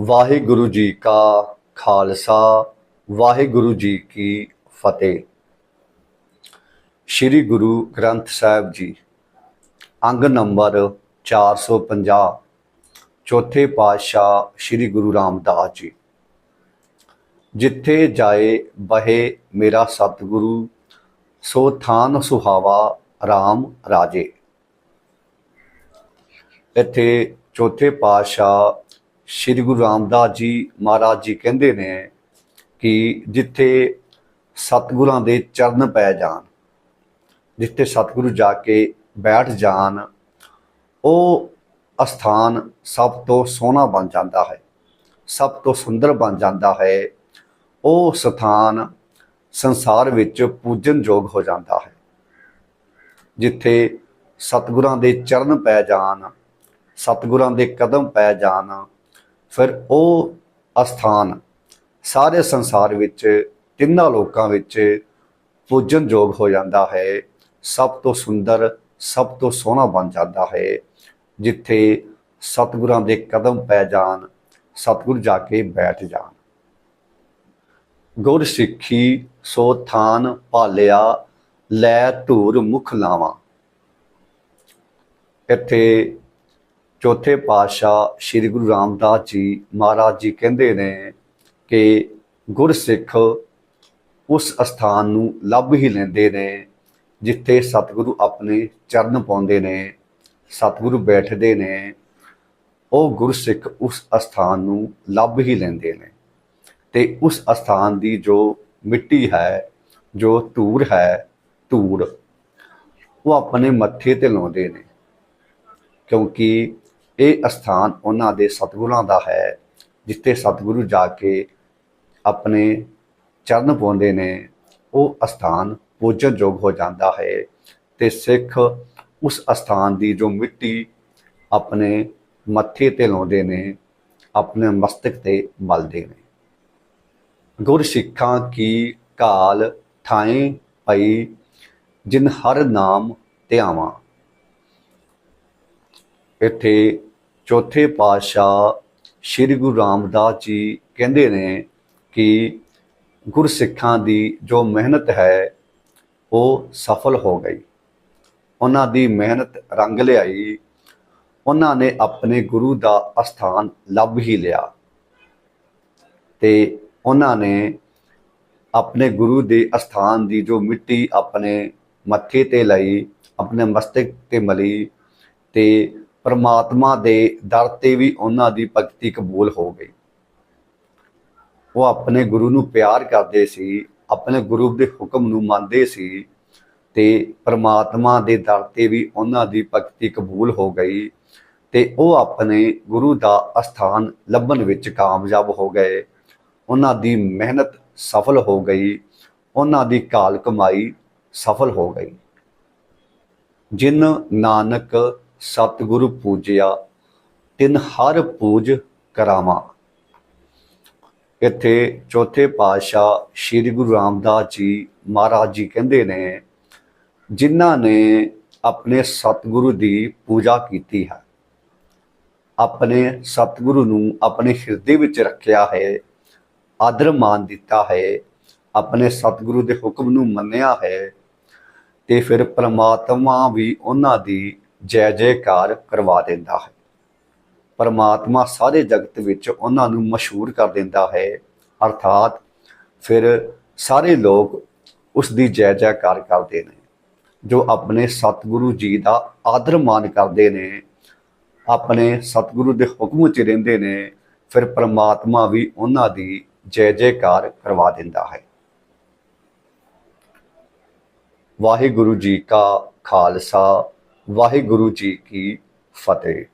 ਵਾਹਿਗੁਰੂ ਜੀ ਕਾ ਖਾਲਸਾ, ਵਾਹਿਗੁਰੂ ਜੀ ਕੀ ਫਤਿਹ। ਸ੍ਰੀ ਗੁਰੂ ਗ੍ਰੰਥ ਸਾਹਿਬ ਜੀ, ਅੰਗ ਨੰਬਰ 450 ਚੌਥੇ ਪਾਤਸ਼ਾਹ ਸ੍ਰੀ ਗੁਰੂ ਰਾਮਦਾਸ ਜੀ। ਜਿੱਥੇ ਜਾਏ ਬਹੇ ਮੇਰਾ ਸਤਿਗੁਰੂ, ਸੋ ਥਾਨ ਸੁਹਾਵਾ RAM ਰਾਜੇ। ਇੱਥੇ ਚੌਥੇ ਪਾਤਸ਼ਾਹ ਸ੍ਰੀ ਗੁਰੂ ਰਾਮਦਾਸ ਜੀ ਮਹਾਰਾਜ ਜੀ ਕਹਿੰਦੇ ਨੇ ਕਿ ਜਿੱਥੇ ਸਤਿਗੁਰਾਂ ਦੇ ਚਰਨ ਪੈ ਜਾਣ, ਜਿੱਥੇ ਸਤਿਗੁਰੂ ਜਾ ਕੇ ਬੈਠ ਜਾਣ, ਉਹ ਅਸਥਾਨ ਸਭ ਤੋਂ ਸੋਹਣਾ ਬਣ ਜਾਂਦਾ ਹੈ, ਸਭ ਤੋਂ ਸੁੰਦਰ ਬਣ ਜਾਂਦਾ ਹੈ, ਉਹ ਸਥਾਨ ਸੰਸਾਰ ਵਿੱਚ ਪੂਜਨਯੋਗ ਹੋ ਜਾਂਦਾ ਹੈ। ਜਿੱਥੇ ਸਤਿਗੁਰਾਂ ਦੇ ਚਰਨ ਪੈ ਜਾਣ, ਸਤਿਗੁਰਾਂ ਦੇ ਕਦਮ ਪੈ ਜਾਣ ਫਿਰ ਉਹ ਅਸਥਾਨ ਸਾਰੇ ਸੰਸਾਰ ਵਿੱਚ, ਤਿੰਨਾਂ ਲੋਕਾਂ ਵਿੱਚ ਪੂਜਨਯੋਗ ਹੋ ਜਾਂਦਾ ਹੈ। ਸਭ ਤੋਂ ਸੁੰਦਰ, ਸਭ ਤੋਂ ਸੋਹਣਾ ਬਣ ਜਾਂਦਾ ਹੈ, ਜਿੱਥੇ ਸਤਿਗੁਰਾਂ ਦੇ ਕਦਮ ਪੈ ਜਾਣ, ਸਤਿਗੁਰ ਜਾ ਕੇ ਬੈਠ ਜਾਣ। ਗੁਰ ਸਿੱਖੀ ਸੋ ਥਾਨ ਭਾਲਿਆ, ਲੈ ਧੂਰ ਮੁਖ ਲਾਵਾਂ। ਇੱਥੇ ਚੌਥੇ ਪਾਤਸ਼ਾਹ ਸ੍ਰੀ ਗੁਰੂ ਰਾਮਦਾਸ ਜੀ ਮਹਾਰਾਜ ਜੀ ਕਹਿੰਦੇ ਨੇ ਕਿ ਗੁਰਸਿੱਖ ਉਸ ਅਸਥਾਨ ਨੂੰ ਲੱਭ ਹੀ ਲੈਂਦੇ ਨੇ, ਜਿੱਥੇ ਸਤਿਗੁਰੂ ਆਪਣੇ ਚਰਨ ਪਾਉਂਦੇ ਨੇ, ਸਤਿਗੁਰੂ ਬੈਠਦੇ ਨੇ, ਉਹ ਗੁਰਸਿੱਖ ਉਸ ਅਸਥਾਨ ਨੂੰ ਲੱਭ ਹੀ ਲੈਂਦੇ ਨੇ। ਤੇ ਉਸ ਅਸਥਾਨ ਦੀ ਜੋ ਮਿੱਟੀ ਹੈ, ਜੋ ਧੂੜ ਹੈ, ਧੂੜ, ਉਹ ਆਪਣੇ ਮੱਥੇ ਤੇ ਲਾਉਂਦੇ ਨੇ, ਕਿਉਂਕਿ ਇਹ ਅਸਥਾਨ ਉਹਨਾਂ ਦੇ ਸਤਿਗੁਰਾਂ ਦਾ ਹੈ, ਜਿੱਥੇ ਸਤਿਗੁਰੂ ਜਾ ਕੇ ਆਪਣੇ ਚਰਨ ਪਾਉਂਦੇ ਨੇ। ਉਹ ਅਸਥਾਨ ਪੂਜਨਯੋਗ ਹੋ ਜਾਂਦਾ ਹੈ ਤੇ ਸਿੱਖ ਉਸ ਅਸਥਾਨ ਦੀ ਜੋ ਮਿੱਟੀ ਆਪਣੇ ਮੱਥੇ ਤੇ ਲਾਉਂਦੇ ਨੇ, ਆਪਣੇ ਮਸਤਕ ਤੇ ਮਲਦੇ ਨੇ। ਗੁਰ ਸਿੱਖਾਂ ਕੀ ਕਾਲ ਥਾਏ ਪਈ ਜਿਨ ਹਰ ਨਾਮ ਧਿਆਵਾਂ। ਇੱਥੇ ਚੌਥੇ ਪਾਤਸ਼ਾਹ ਸ੍ਰੀ ਗੁਰੂ ਰਾਮਦਾਸ ਜੀ ਕਹਿੰਦੇ ਨੇ ਕਿ ਗੁਰਸਿੱਖਾਂ ਦੀ ਜੋ ਮਿਹਨਤ ਹੈ, ਉਹ ਸਫਲ ਹੋ ਗਈ। ਉਹਨਾਂ ਦੀ ਮਿਹਨਤ ਰੰਗ ਲਿਆਈ। ਉਹਨਾਂ ਨੇ ਆਪਣੇ ਗੁਰੂ ਦਾ ਅਸਥਾਨ ਲੱਭ ਹੀ ਲਿਆ ਤੇ ਉਹਨਾਂ ਨੇ ਆਪਣੇ ਗੁਰੂ ਦੇ ਅਸਥਾਨ ਦੀ ਜੋ ਮਿੱਟੀ ਆਪਣੇ ਮੱਥੇ ਤੇ ਲਈ, ਆਪਣੇ ਮਸਤਕ ਤੇ ਮਲੀ ਤੇ ਪਰਮਾਤਮਾ ਦੇ ਦਰ ਤੇ ਵੀ ਉਹਨਾਂ ਦੀ ਭਗਤੀ ਕਬੂਲ ਹੋ ਗਈ। ਉਹ ਆਪਣੇ ਗੁਰੂ ਨੂੰ ਪਿਆਰ ਕਰਦੇ ਸੀ, ਆਪਣੇ ਗੁਰੂ ਦੇ ਹੁਕਮ ਨੂੰ ਮੰਨਦੇ ਸੀ ਤੇ ਪਰਮਾਤਮਾ ਦੇ ਦਰ ਤੇ ਵੀ ਉਹਨਾਂ ਦੀ ਭਗਤੀ ਕਬੂਲ ਹੋ ਗਈ ਤੇ ਉਹ ਆਪਣੇ ਗੁਰੂ ਦਾ ਅਸਥਾਨ ਲੱਭਣ ਵਿੱਚ ਕਾਮਯਾਬ ਹੋ ਗਏ। ਉਹਨਾਂ ਦੀ ਮਿਹਨਤ ਸਫਲ ਹੋ ਗਈ, ਉਹਨਾਂ ਦੀ ਕਾਲ ਕਮਾਈ ਸਫਲ ਹੋ ਗਈ। ਜਿਨ ਨਾਨਕ ਸਤਿਗੁਰੂ ਪੂਜਿਆ, ਤਿਨ ਹਰ ਪੂਜ ਕਰਾਵਾਂ। ਇੱਥੇ ਚੌਥੇ ਪਾਤਸ਼ਾਹ ਸ੍ਰੀ ਗੁਰੂ ਰਾਮਦਾਸ ਜੀ ਮਹਾਰਾਜ ਜੀ ਕਹਿੰਦੇ ਨੇ, ਜਿਨ੍ਹਾਂ ਨੇ ਆਪਣੇ ਸਤਿਗੁਰੂ ਦੀ ਪੂਜਾ ਕੀਤੀ ਹੈ, ਆਪਣੇ ਸਤਿਗੁਰੂ ਨੂੰ ਆਪਣੇ ਹਿਰਦੇ ਵਿੱਚ ਰੱਖਿਆ ਹੈ, ਆਦਰ ਮਾਨ ਦਿੱਤਾ ਹੈ, ਆਪਣੇ ਸਤਿਗੁਰੂ ਦੇ ਹੁਕਮ ਨੂੰ ਮੰਨਿਆ ਹੈ ਤੇ ਫਿਰ ਪ੍ਰਮਾਤਮਾ ਵੀ ਉਹਨਾਂ ਦੀ ਜੈ ਜੈਕਾਰ ਕਰਵਾ ਦਿੰਦਾ ਹੈ। ਪਰਮਾਤਮਾ ਸਾਰੇ ਜਗਤ ਵਿੱਚ ਉਹਨਾਂ ਨੂੰ ਮਸ਼ਹੂਰ ਕਰ ਦਿੰਦਾ ਹੈ। ਅਰਥਾਤ ਫਿਰ ਸਾਰੇ ਲੋਕ ਉਸ ਦੀ ਜੈ ਜੈਕਾਰ ਕਰਦੇ ਨੇ, ਜੋ ਆਪਣੇ ਸਤਿਗੁਰੂ ਜੀ ਦਾ ਆਦਰ ਮਾਨ ਕਰਦੇ ਨੇ, ਆਪਣੇ ਸਤਿਗੁਰੂ ਦੇ ਹੁਕਮ 'ਚ ਰਹਿੰਦੇ ਨੇ, ਫਿਰ ਪ੍ਰਮਾਤਮਾ ਵੀ ਉਹਨਾਂ ਦੀ ਜੈ ਜੈਕਾਰ ਕਰਵਾ ਦਿੰਦਾ ਹੈ। ਵਾਹਿਗੁਰੂ ਜੀ ਕਾ ਖਾਲਸਾ ਵਾਹਿਗੁਰੂ ਜੀ ਕੀ ਫਤਿਹ।